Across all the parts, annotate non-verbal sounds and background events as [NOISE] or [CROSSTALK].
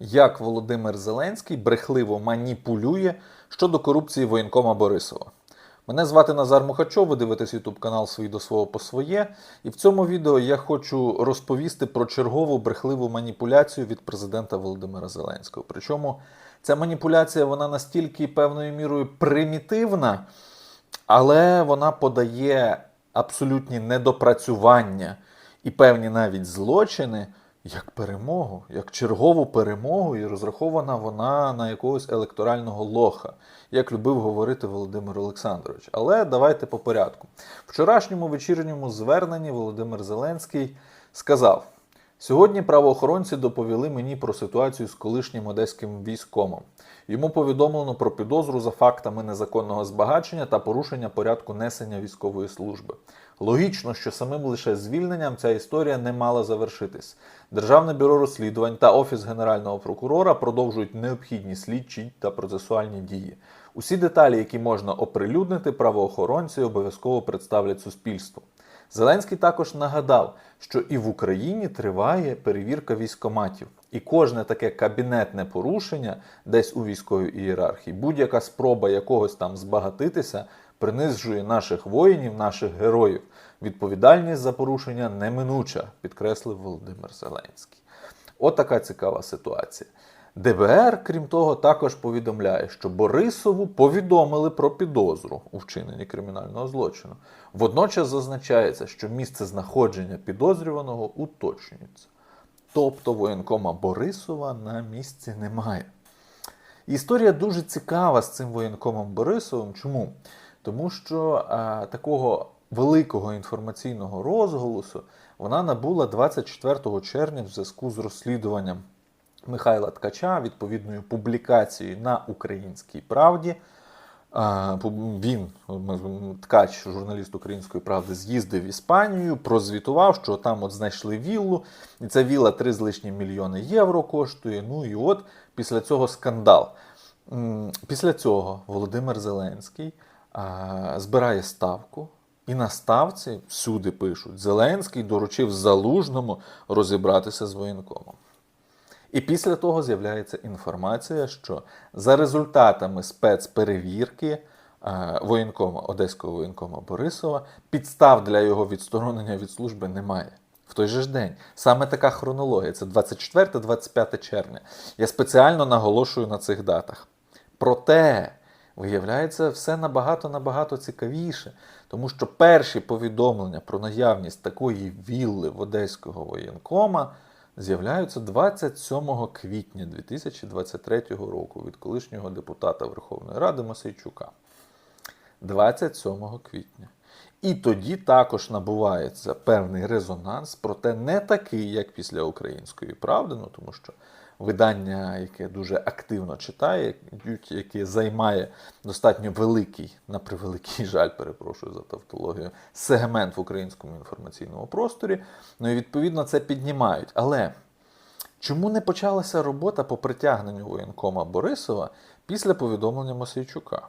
як Володимир Зеленський брехливо маніпулює щодо корупції воєнкома Борисова. Мене звати Назар Мухачов, ви дивитесь YouTube канал Свій до свого по своє. І в цьому відео я хочу розповісти про чергову брехливу маніпуляцію від президента Володимира Зеленського. Причому ця маніпуляція вона настільки певною мірою примітивна, але вона подає абсолютні недопрацювання і певні навіть злочини як перемогу, як чергову перемогу, і розрахована вона на якогось електорального лоха, як любив говорити Володимир Олександрович. Але давайте по порядку. В вчорашньому вечірньому зверненні Володимир Зеленський сказав. Сьогодні правоохоронці доповіли мені про ситуацію з колишнім одеським військомом. Йому повідомлено про підозру за фактами незаконного збагачення та порушення порядку несення військової служби. Логічно, що самим лише звільненням ця історія не мала завершитись. Державне бюро розслідувань та офіс генерального прокурора продовжують необхідні слідчі та процесуальні дії. Усі деталі, які можна оприлюднити, правоохоронці обов'язково представлять суспільству. Зеленський також нагадав, що і в Україні триває перевірка військоматів, і кожне таке кабінетне порушення десь у військовій ієрархії, будь-яка спроба якогось там збагатитися принижує наших воїнів, наших героїв. Відповідальність за порушення неминуча, підкреслив Володимир Зеленський. От така цікава ситуація. ДБР, крім того, також повідомляє, що Борисову повідомили про підозру у вчиненні кримінального злочину. Водночас зазначається, що місце знаходження підозрюваного уточнюється. Тобто воєнкома Борисова на місці немає. Історія дуже цікава з цим воєнкомом Борисовим. Чому? Тому що а, такого великого інформаційного розголосу вона набула 24 червня в зв'язку з розслідуванням Михайла Ткача відповідною публікацією на Українській правді. Він, ткач, журналіст Української правди, з'їздив в Іспанію, прозвітував, що там от знайшли віллу, і ця вілла 3 з лишнім мільйони євро коштує. Ну і от після цього скандал. Після цього Володимир Зеленський збирає ставку, і на ставці всюди пишуть: Зеленський доручив залужному розібратися з воєнкомом. І після того з'являється інформація, що за результатами спецперевірки е, воєнкома, одеського воєнкома Борисова підстав для його відсторонення від служби немає. В той же ж день. Саме така хронологія. Це 24-25 червня. Я спеціально наголошую на цих датах. Проте, виявляється, все набагато-набагато цікавіше, тому що перші повідомлення про наявність такої вілли в одеського воєнкома з'являються 27 квітня 2023 року від колишнього депутата Верховної Ради Масейчука. 27 квітня. І тоді також набувається певний резонанс, проте не такий, як після української правди, ну тому що видання, яке дуже активно читає, яке займає достатньо великий, на превеликий [LAUGHS] жаль, перепрошую за тавтологію, сегмент в українському інформаційному просторі. Ну і відповідно це піднімають. Але чому не почалася робота по притягненню воєнкома Борисова після повідомлення Мосейчука?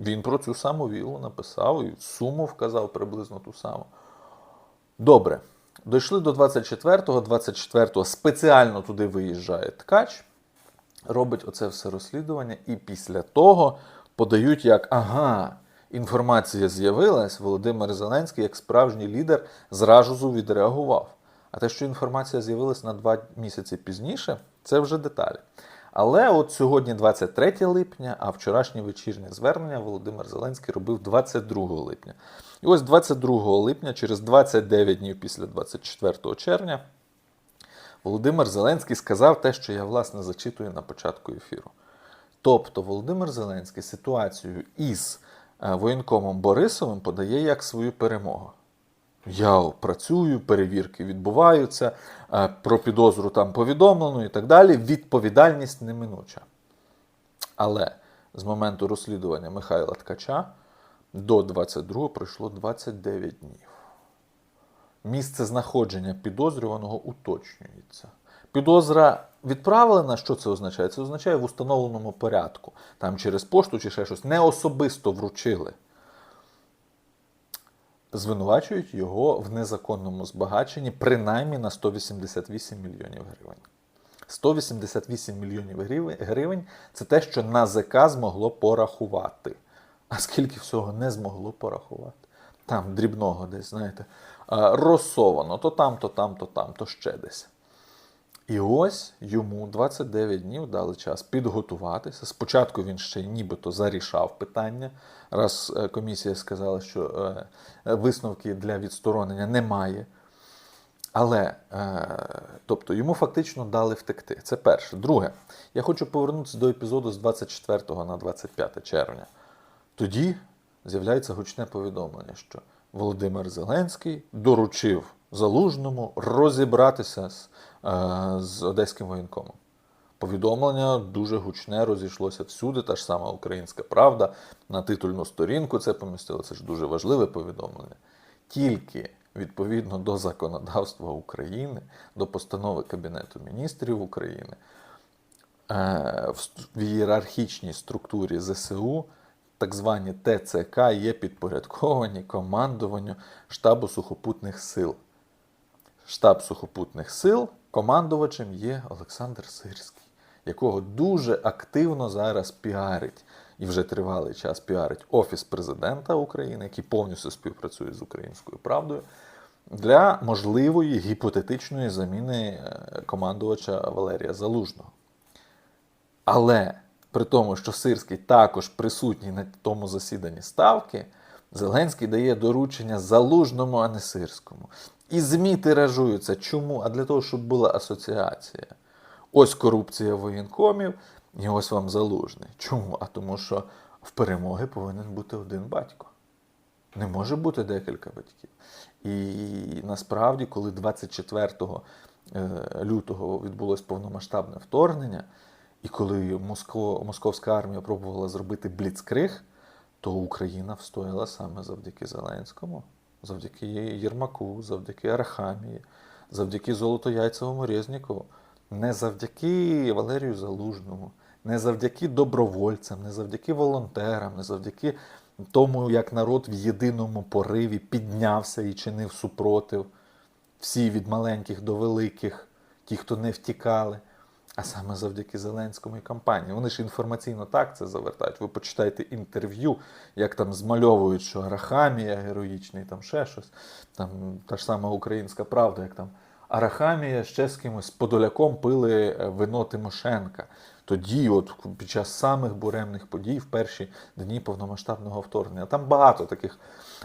Він про цю саму віллу написав і суму вказав приблизно ту саму. Добре. Дійшли до 24-го, 24-го спеціально туди виїжджає ткач, робить оце все розслідування, і після того подають як ага, інформація з'явилась, Володимир Зеленський, як справжній лідер, зразу відреагував. А те, що інформація з'явилась на два місяці пізніше, це вже деталі. Але от сьогодні 23 липня, а вчорашнє вечірнє звернення Володимир Зеленський робив 22 липня. І ось 22 липня, через 29 днів після 24 червня, Володимир Зеленський сказав те, що я власне зачитую на початку ефіру. Тобто Володимир Зеленський ситуацію із воєнкомом Борисовим подає як свою перемогу. Я працюю, перевірки відбуваються, про підозру там повідомлено і так далі. Відповідальність неминуча. Але з моменту розслідування Михайла Ткача до 22 пройшло 29 днів. Місце знаходження підозрюваного уточнюється. Підозра відправлена, що це означає? Це означає в установленому порядку. Там через пошту чи ще щось не особисто вручили звинувачують його в незаконному збагаченні принаймні на 188 мільйонів гривень. 188 мільйонів гривень- це те, що НАЗК змогло порахувати. А скільки всього не змогло порахувати? Там дрібного десь, знаєте, розсовано то там, то там, то там, то ще десь. І ось йому 29 днів дали час підготуватися. Спочатку він ще нібито зарішав питання, раз е, комісія сказала, що е, висновки для відсторонення немає. Але, е, тобто, йому фактично дали втекти. Це перше. Друге, я хочу повернутися до епізоду з 24 на 25 червня. Тоді з'являється гучне повідомлення, що Володимир Зеленський доручив Залужному розібратися з, е, з одеським воєнкомом. Повідомлення дуже гучне розійшлося всюди. Та ж сама Українська Правда на титульну сторінку це помістила. Це ж дуже важливе повідомлення. Тільки відповідно до законодавства України, до постанови Кабінету міністрів України, е, в ієрархічній структурі ЗСУ так звані ТЦК є підпорядковані командуванню штабу сухопутних сил. Штаб сухопутних сил командувачем є Олександр Сирський, якого дуже активно зараз піарить і вже тривалий час піарить Офіс президента України, який повністю співпрацює з українською правдою, для можливої гіпотетичної заміни е, командувача Валерія Залужного. Але при тому, що Сирський також присутній на тому засіданні ставки, Зеленський дає доручення залужному, а не сирському. І ЗМІ тиражуються. Чому? А для того, щоб була асоціація. Ось корупція воєнкомів, і ось вам залужний. Чому? А тому, що в перемоги повинен бути один батько. Не може бути декілька батьків. І насправді, коли 24 е, лютого відбулось повномасштабне вторгнення, і коли Москва, московська армія пробувала зробити бліцкриг, то Україна встояла саме завдяки Зеленському, завдяки Єрмаку, завдяки Арахамії, завдяки Золотояйцевому Резнікову, не завдяки Валерію Залужному, не завдяки добровольцям, не завдяки волонтерам, не завдяки тому, як народ в єдиному пориві піднявся і чинив супротив, всі від маленьких до великих, ті, хто не втікали. А саме завдяки Зеленському і кампанії. Вони ж інформаційно так це завертають. Ви почитайте інтерв'ю, як там змальовують, що Арахамія героїчний, там ще щось. Там та ж сама українська правда, як там Арахамія ще з кимось Подоляком пили е, вино Тимошенка. Тоді, от під час самих буремних подій, в перші дні повномасштабного вторгнення. Там багато таких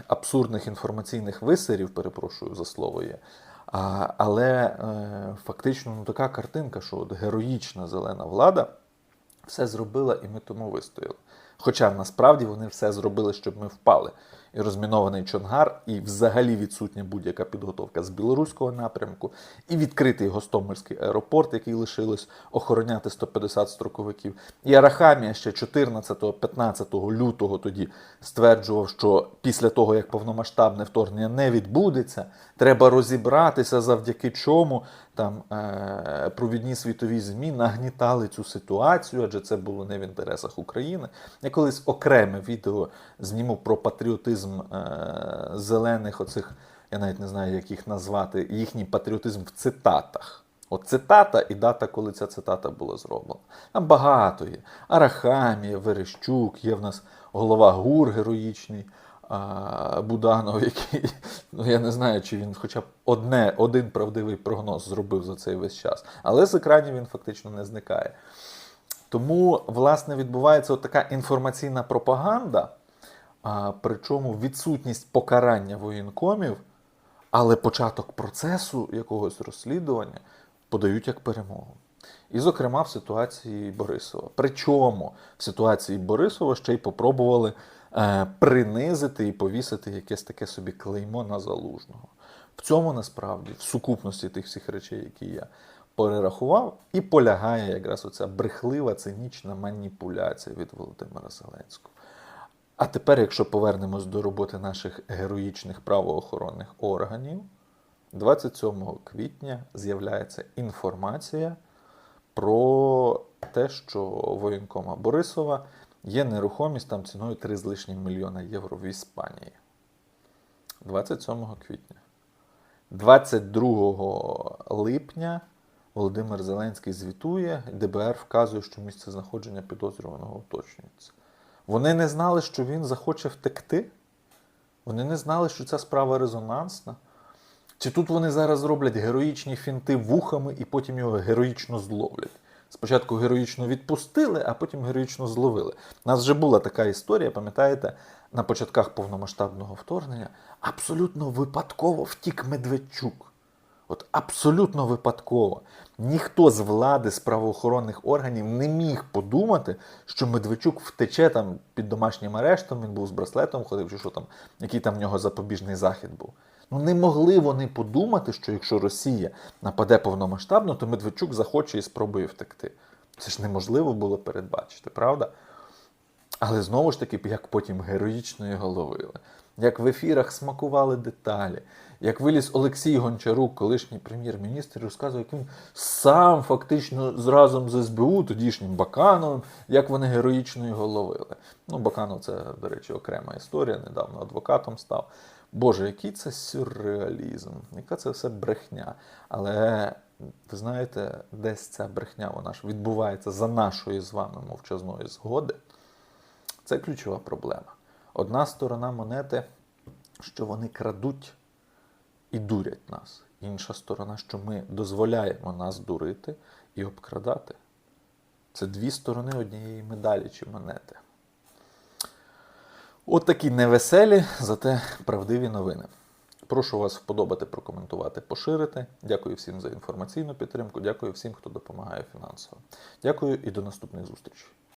абсурдних інформаційних висерів, перепрошую за слово є. А, але е, фактично ну, така картинка, що от героїчна зелена влада все зробила, і ми тому вистояли. Хоча насправді вони все зробили, щоб ми впали. І розмінований Чонгар, і взагалі відсутня будь-яка підготовка з білоруського напрямку, і відкритий Гостомельський аеропорт, який лишилось охороняти 150 строковиків. І Арахамія ще 14-15 лютого тоді стверджував, що після того, як повномасштабне вторгнення не відбудеться, треба розібратися, завдяки чому там е- провідні світові ЗМІ нагнітали цю ситуацію, адже це було не в інтересах України. Я колись окреме відео зніму про патріотизм е- зелених оцих, я навіть не знаю, як їх назвати, їхній патріотизм в цитатах. От цитата і дата, коли ця цитата була зроблена. Там багато є. Арахамія, Верещук, є в нас голова ГУР героїчний. Буданов, який, [LAUGHS] ну я не знаю, чи він хоча б одне, один правдивий прогноз зробив за цей весь час. Але з екранів він фактично не зникає. Тому, власне, відбувається от така інформаційна пропаганда, а, причому відсутність покарання воєнкомів, але початок процесу якогось розслідування подають як перемогу. І, зокрема, в ситуації Борисова. Причому в ситуації Борисова ще й попробували принизити і повісити якесь таке собі клеймо на залужного. В цьому насправді, в сукупності тих всіх речей, які я перерахував, і полягає якраз оця брехлива, цинічна маніпуляція від Володимира Зеленського. А тепер, якщо повернемось до роботи наших героїчних правоохоронних органів, 27 квітня з'являється інформація про те, що воєнкома Борисова є нерухомість там ціною 3 з лишнім мільйона євро в Іспанії. 27 квітня. 22 липня Володимир Зеленський звітує, ДБР вказує, що місце знаходження підозрюваного уточнюється. Вони не знали, що він захоче втекти. Вони не знали, що ця справа резонансна. Чи тут вони зараз зроблять героїчні фінти вухами і потім його героїчно зловлять? Спочатку героїчно відпустили, а потім героїчно зловили. У нас вже була така історія, пам'ятаєте, на початках повномасштабного вторгнення абсолютно випадково втік Медведчук. От абсолютно випадково. Ніхто з влади, з правоохоронних органів не міг подумати, що Медведчук втече там під домашнім арештом, він був з браслетом ходив, чи що там, який там в нього запобіжний захід був. Ну не могли вони подумати, що якщо Росія нападе повномасштабно, то Медведчук захоче і спробує втекти. Це ж неможливо було передбачити, правда? Але знову ж таки, як потім героїчно його ловили, як в ефірах смакували деталі, як виліз Олексій Гончарук, колишній прем'єр-міністр, розказує, як він сам фактично разом з СБУ, тодішнім Бакановим, як вони героїчно його ловили. Ну, Баканов це, до речі, окрема історія, недавно адвокатом став. Боже, який це сюрреалізм, яка це все брехня. Але ви знаєте, десь ця брехня вона ж відбувається за нашої з вами мовчазної згоди. Це ключова проблема. Одна сторона монети, що вони крадуть і дурять нас. Інша сторона, що ми дозволяємо нас дурити і обкрадати. Це дві сторони однієї медалі чи монети. От такі невеселі, зате правдиві новини. Прошу вас вподобати, прокоментувати, поширити. Дякую всім за інформаційну підтримку. Дякую всім, хто допомагає фінансово. Дякую і до наступних зустрічей.